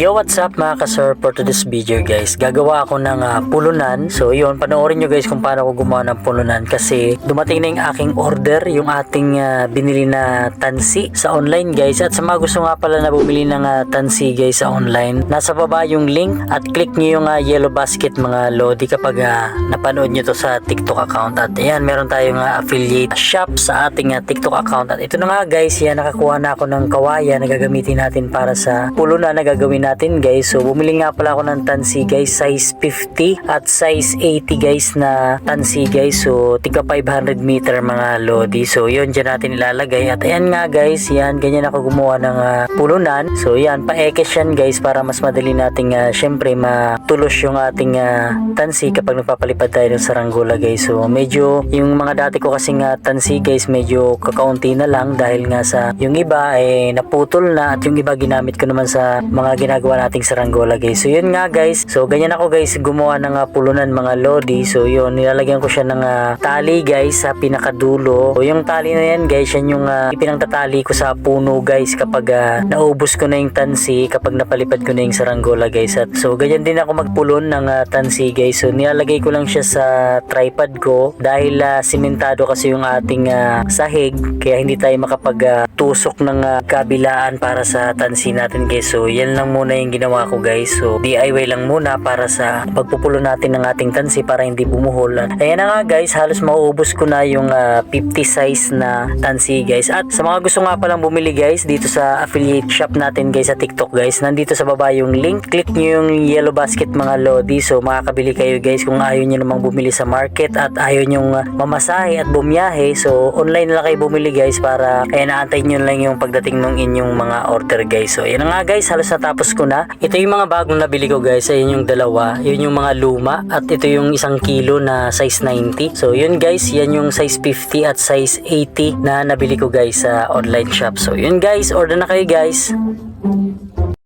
Yo, what's up mga ka-sir for today's video guys. Gagawa ako ng ah, pulunan. So yun, panoorin nyo guys kung paano ako gumawa ng pulunan kasi dumating na yung aking order, yung ating ah, binili na tansi sa online guys. At sa mga gusto nga pala na bumili ng ah, tansi guys sa online, nasa baba yung link at click nyo yung ah, yellow basket mga lodi kapag ah, napanood nyo to sa TikTok account. At ayan, meron tayong ah, affiliate shop sa ating ah, TikTok account. At ito na nga guys, yan nakakuha na ako ng kawaya na gagamitin natin para sa pulunan na gagawin natin guys. So bumili nga pala ako ng tansi guys, size 50 at size 80 guys na tansi guys. So tiga 500 meter mga lodi. So yun dyan natin ilalagay. At ayan nga guys, yan ganyan ako gumawa ng ah, pulunan. So yan, pa-ekes yan guys para mas madali nating uh, syempre matulos yung ating ah, tansi kapag nagpapalipad tayo ng saranggola guys. So medyo yung mga dati ko kasing ah, tansi guys medyo kakaunti na lang dahil nga sa yung iba eh naputol na at yung iba ginamit ko naman sa mga ginagawa nating saranggola guys. So yun nga guys. So ganyan ako guys gumawa ng ah, pulunan mga lodi. So yun nilalagyan ko siya ng ah, tali guys sa pinakadulo. So yung tali na yan guys yan yung uh, ipinangtatali ko sa puno guys kapag ah, naubos ko na yung tansi kapag napalipad ko na yung saranggola guys. At so ganyan din ako magpulon ng ah, tansi guys. So nilalagay ko lang siya sa tripod ko dahil ah, simentado kasi yung ating ah, sahig kaya hindi tayo makapag ah, tusok ng ah, kabilaan para sa tansi natin guys. So yan lang muna yung ginawa ko guys. So DIY lang muna para sa pagpupulo natin ng ating tansi para hindi bumuhol. Ayan nga guys, halos mauubos ko na yung ah, 50 size na tansi guys. At sa mga gusto nga palang bumili guys dito sa affiliate shop natin guys sa TikTok guys, nandito sa baba yung link. Click nyo yung yellow basket mga lodi. So makakabili kayo guys kung ayaw nyo namang bumili sa market at ayaw nyo ah, mamasahe at bumiyahe. So online lang kayo bumili guys para kaya naantay nyo lang yung pagdating ng inyong mga order guys. So yan na nga guys, halos natapos ko na. Ito yung mga bagong nabili ko guys. Ayun yung dalawa. Yun yung mga luma at ito yung isang kilo na size 90. So yun guys, yan yung size 50 at size 80 na nabili ko guys sa online shop. So yun guys, order na kayo guys.